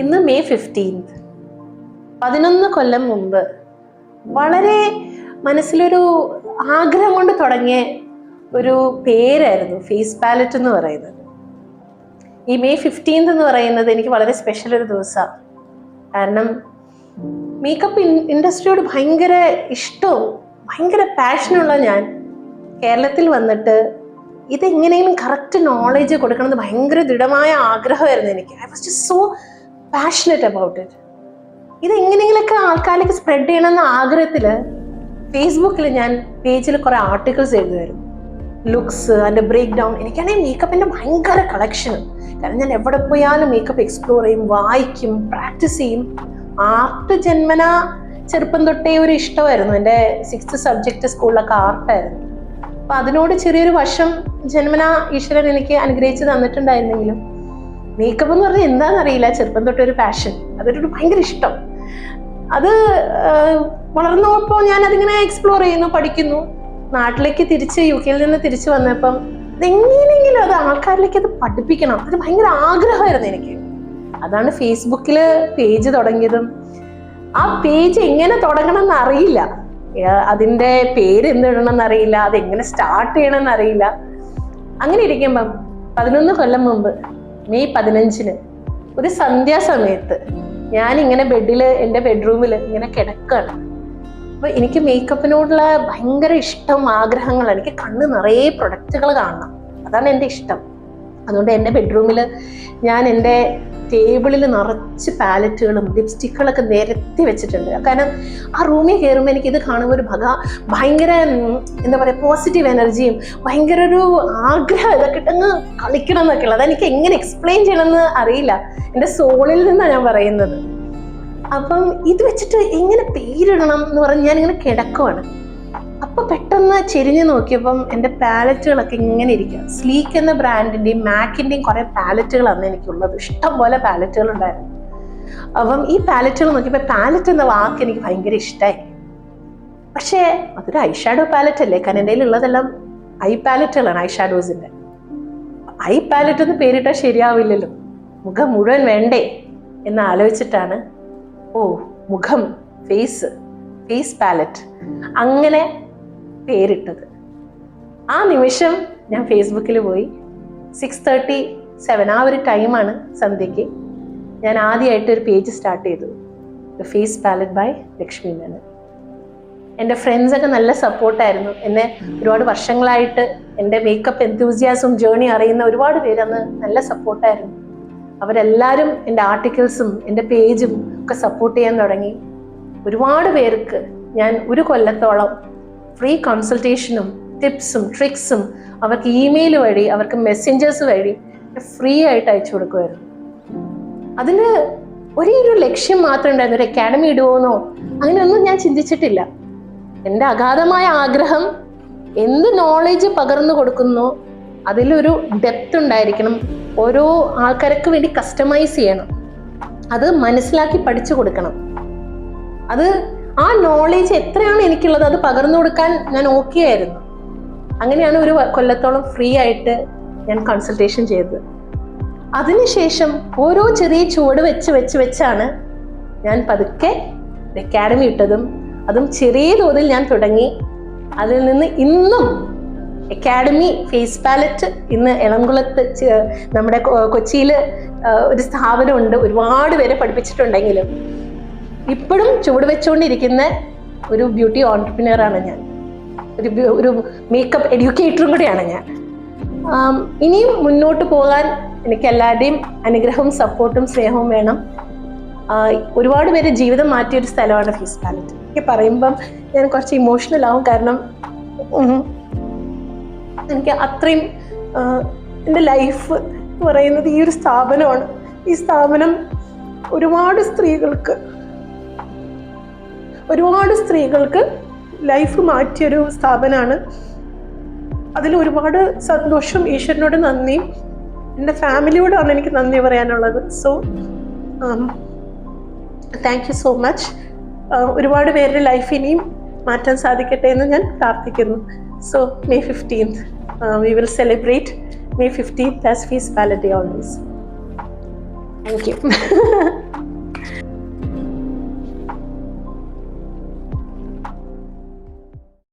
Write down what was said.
ഇന്ന് May fifteenth പതിനൊന്ന് കൊല്ലം മുമ്പ്. വളരെ മനസ്സിലൊരു ആഗ്രഹം കൊണ്ട് തുടങ്ങിയ ഒരു പേരായിരുന്നു ഫേസ് പാലറ്റ് എന്ന് പറയുന്നത്. ഈ മെയ് ഫിഫ്റ്റീൻത് എന്ന് പറയുന്നത് എനിക്ക് വളരെ സ്പെഷ്യൽ ഒരു ദിവസമാണ്. കാരണം മേക്കപ്പ് ഇൻഡസ്ട്രിയോട് ഭയങ്കര ഇഷ്ടവും ഭയങ്കര പാഷനുള്ള ഞാൻ കേരളത്തിൽ വന്നിട്ട് ഇതെങ്ങനെയും കറക്റ്റ് നോളേജ് കൊടുക്കണമെന്ന് ഭയങ്കര ദൃഢമായ ആഗ്രഹമായിരുന്നു എനിക്ക്. I was just so passionate about it ഇത് എങ്ങനെയെങ്കിലൊക്കെ ആൾക്കാരിലേക്ക് സ്പ്രെഡ് ചെയ്യണമെന്ന ആഗ്രഹത്തിൽ ഫേസ്ബുക്കിൽ ഞാൻ പേജിൽ കുറേ ആർട്ടിക്കിൾസ് എഴുതുമായിരുന്നു ലുക്സ് അതിന്റെ ബ്രേക്ക് ഡൗൺ എനിക്കാണെങ്കിൽ മേക്കപ്പിന്റെ ഭയങ്കര കളക്ഷൻ കാരണം ഞാൻ എവിടെ പോയാലും മേക്കപ്പ് എക്സ്പ്ലോർ ചെയ്യും വായിക്കും പ്രാക്ടീസ് ചെയ്യും. ആർട്ട് ജന്മന ചെറുപ്പം തൊട്ടേ ഒരു ഇഷ്ടമായിരുന്നു. എന്റെ സിക്സ്ത് സബ്ജക്റ്റ് സ്കൂളിലൊക്കെ ആർട്ടായിരുന്നു അപ്പം അതിനോട് ചെറിയൊരു വശം ജന്മന ഈശ്വരൻ എനിക്ക് അനുഗ്രഹിച്ച് തന്നിട്ടുണ്ടായിരുന്നെങ്കിലും മേക്കപ്പ് എന്ന് പറഞ്ഞാൽ എന്താണെന്നറിയില്ല ചെറുപ്പം തൊട്ടേ ഒരു പാഷൻ അതൊരു ഭയങ്കര ഇഷ്ടം. അത് വളർന്നപ്പോൾ ഞാൻ അതിങ്ങനെ എക്സ്പ്ലോർ ചെയ്യുന്നു പഠിക്കുന്നു. നാട്ടിലേക്ക് തിരിച്ച് യു കെയിൽ നിന്ന് തിരിച്ചു വന്നപ്പം എങ്ങനെയെങ്കിലും അത് ആൾക്കാരിലേക്ക് അത് പഠിപ്പിക്കണം. അത് ഭയങ്കര ആഗ്രഹമായിരുന്നു എനിക്ക്. അതാണ് ഫേസ്ബുക്കിൽ പേജ് തുടങ്ങിയതും. ആ പേജ് എങ്ങനെ തുടങ്ങണം എന്ന് അറിയില്ല. ഏഹ് അതിന്റെ പേര് എന്തിടണം എന്നറിയില്ല അതെങ്ങനെ സ്റ്റാർട്ട് ചെയ്യണം എന്നറിയില്ല അങ്ങനെ ഇരിക്കുമ്പം പതിനൊന്ന് കൊല്ലം മുമ്പ് മെയ് പതിനഞ്ചിന് ഒരു സന്ധ്യാസമയത്ത് ഞാൻ ഇങ്ങനെ ബെഡിൽ എന്റെ ബെഡ്റൂമിൽ ഇങ്ങനെ കിടക്കുകയാണ് അപ്പൊ എനിക്ക് മേക്കപ്പിനോടുള്ള ഭയങ്കര ഇഷ്ടം ആഗ്രഹങ്ങൾ എനിക്ക് കണ്ണ് നിറയെ പ്രൊഡക്റ്റുകൾ കാണണം. അതാണ് എന്റെ ഇഷ്ടം. അതുകൊണ്ട് എന്റെ ബെഡ്റൂമിൽ ഞാൻ എന്റെ ടേബിളിൽ നിറച്ച് പാലറ്റുകളും ലിപ്സ്റ്റിക്കുകളൊക്കെ നിരത്തി വെച്ചിട്ടുണ്ട്. കാരണം ആ റൂമിൽ കയറുമ്പോൾ എനിക്കിത് കാണുമ്പോൾ ഒരു ഭഗ ഭയങ്കര എന്താ പറയുക പോസിറ്റീവ് എനർജിയും ഭയങ്കര ഒരു ആഗ്രഹം ഇതൊക്കെ ഇട്ടങ്ങ് കളിക്കണം എന്നൊക്കെയുള്ളത് അതെനിക്ക് എങ്ങനെ എക്സ്പ്ലെയിൻ ചെയ്യണമെന്ന് അറിയില്ല. എന്റെ സോളിൽ നിന്നാണ് ഞാൻ പറയുന്നത്. അപ്പം ഇത് വെച്ചിട്ട് എങ്ങനെ പേരിടണം എന്ന് പറഞ്ഞ് ഞാനിങ്ങനെ കിടക്കുവാണ്. അപ്പൊ പെട്ടെന്ന് ചെരിഞ്ഞു നോക്കിയപ്പം എന്റെ പാലറ്റുകളൊക്കെ ഇങ്ങനെ ഇരിക്കുക സ്ലീക്ക് എന്ന ബ്രാൻഡിന്റെയും മാക്കിന്റെയും കുറെ പാലറ്റുകൾ അന്ന് എനിക്കുള്ളത്. ഇഷ്ടം പോലെ പാലറ്റുകൾ ഉണ്ടായിരുന്നു. അപ്പം ഈ പാലറ്റുകൾ നോക്കിയപ്പോൾ പാലറ്റ് എന്ന വാക്ക് എനിക്ക് ഭയങ്കര ഇഷ്ടമായി പക്ഷേ അതൊരു ഐ ഷാഡോ പാലറ്റ് അല്ലേ? കാരണം എന്റെ ഉള്ളതെല്ലാം ഐ പാലറ്റുകളാണ് ഐ ഷാഡോസിന്റെ ഐ പാലറ്റ് എന്ന് പേരിട്ടാൽ ശരിയാവില്ലല്ലോ. മുഖം മുഴുവൻ വേണ്ടേ എന്ന് ആലോചിച്ചിട്ടാണ്. ഓ മുഖം ഫേസ് ഫേസ് പാലറ്റ് അങ്ങനെ പേരിട്ടത്. ആ നിമിഷം ഞാൻ ഫേസ്ബുക്കിൽ പോയി. സിക്സ് തേർട്ടി സെവൻ ആ ഒരു ടൈമാണ് സന്ധ്യയ്ക്ക്. ഞാൻ ആദ്യമായിട്ട് ഒരു പേജ് സ്റ്റാർട്ട് ചെയ്തു. The face palette by Lakshmi Menon എന്റെ ഫ്രണ്ട്സൊക്കെ നല്ല സപ്പോർട്ടായിരുന്നു എന്നെ ഒരുപാട് വർഷങ്ങളായിട്ട് എന്റെ മേക്കപ്പ് എന്തൂസിയാസും ജേണി അറിയുന്ന ഒരുപാട് പേര് അന്ന് നല്ല സപ്പോർട്ടായിരുന്നു അവരെല്ലാവരും എന്റെ ആർട്ടിക്കിൾസും എന്റെ പേജും ഒക്കെ സപ്പോർട്ട് ചെയ്യാൻ തുടങ്ങി. ഒരുപാട് പേർക്ക് ഞാൻ ഒരു കൊല്ലത്തോളം ഫ്രീ കൺസൾട്ടേഷനും ടിപ്സും ട്രിക്സും അവർക്ക് ഇമെയിൽ വഴി അവർക്ക് മെസ്സഞ്ചേഴ്സ് വഴി ഫ്രീ ആയിട്ട് അയച്ചു കൊടുക്കുമായിരുന്നു. അതിന് ഒരേ ഒരു ലക്ഷ്യം മാത്രമേ ഉണ്ടായിരുന്നു. ഒരു അക്കാഡമി ഇടുവോന്നോ? അങ്ങനെയൊന്നും ഞാൻ ചിന്തിച്ചിട്ടില്ല. എന്റെ അഗാധമായ ആഗ്രഹം എന്ത് നോളേജ് പകർന്നു കൊടുക്കുന്നു അതിലൊരു ഡെപ്ത് ഉണ്ടായിരിക്കണം. ഓരോ ആൾക്കാർക്ക് വേണ്ടി കസ്റ്റമൈസ് ചെയ്യണം. അത് മനസ്സിലാക്കി പഠിച്ചു കൊടുക്കണം. അത് ആ നോളേജ് എത്രയാണ് എനിക്കുള്ളത് അത് പകർന്നു കൊടുക്കാൻ ഞാൻ ഓക്കെ ആയിരുന്നു. അങ്ങനെയാണ് ഒരു കൊല്ലത്തോളം ഫ്രീ ആയിട്ട് ഞാൻ കൺസൾട്ടേഷൻ ചെയ്തത്. അതിനുശേഷം ഓരോ ചെറിയ ചുവട് വെച്ച് വെച്ച് വെച്ചാണ് ഞാൻ പതുക്കെ അക്കാഡമി ഇട്ടതും അതും ചെറിയ തോതിൽ ഞാൻ തുടങ്ങി. അതിൽ നിന്ന് ഇന്നും അക്കാഡമി ഫേസ് പാലറ്റ് ഇന്ന് എളംകുളത്ത് നമ്മുടെ കൊച്ചിയിൽ ഒരു സ്ഥാപനമുണ്ട്. ഒരുപാട് പേരെ പഠിപ്പിച്ചിട്ടുണ്ടെങ്കിലും ഇപ്പോഴും ചുവട് വെച്ചുകൊണ്ടിരിക്കുന്ന ഒരു ബ്യൂട്ടി ഓൺടർപ്രിനർ ആണ് ഞാൻ. ഒരു ഒരു മേക്കപ്പ് എഡ്യൂക്കേറ്ററും കൂടിയാണ് ഞാൻ. ഇനിയും മുന്നോട്ട് പോകാൻ എനിക്ക് എല്ലാവരുടെയും അനുഗ്രഹവും സപ്പോർട്ടും സ്നേഹവും വേണം. ഒരുപാട് പേര് ജീവിതം മാറ്റിയ ഒരു സ്ഥലമാണ് ഫീസ് പാലറ്റ് എനിക്ക് പറയുമ്പം ഞാൻ കുറച്ച് ഇമോഷണൽ ആവും കാരണം എനിക്ക് അത്രയും എന്റെ ലൈഫ് പറയുന്നത് ഈ ഒരു സ്ഥാപനമാണ്. ഈ സ്ഥാപനം ഒരുപാട് സ്ത്രീകൾക്ക് ഒരുപാട് സ്ത്രീകൾക്ക് ലൈഫ് മാറ്റിയൊരു സ്ഥാപനമാണ് അതിൽ ഒരുപാട് സന്തോഷം ഈശ്വരനോട് നന്ദിയും എന്റെ ഫാമിലിയോടാണ് എനിക്ക് നന്ദി പറയാനുള്ളത്. So thank you so much ഒരുപാട് പേരുടെ ലൈഫ് ഇനിയും മാറ്റാൻ സാധിക്കട്ടെ എന്ന് ഞാൻ പ്രാർത്ഥിക്കുന്നു. So May fifteenth we will celebrate May fifteenth as face palette day always thank you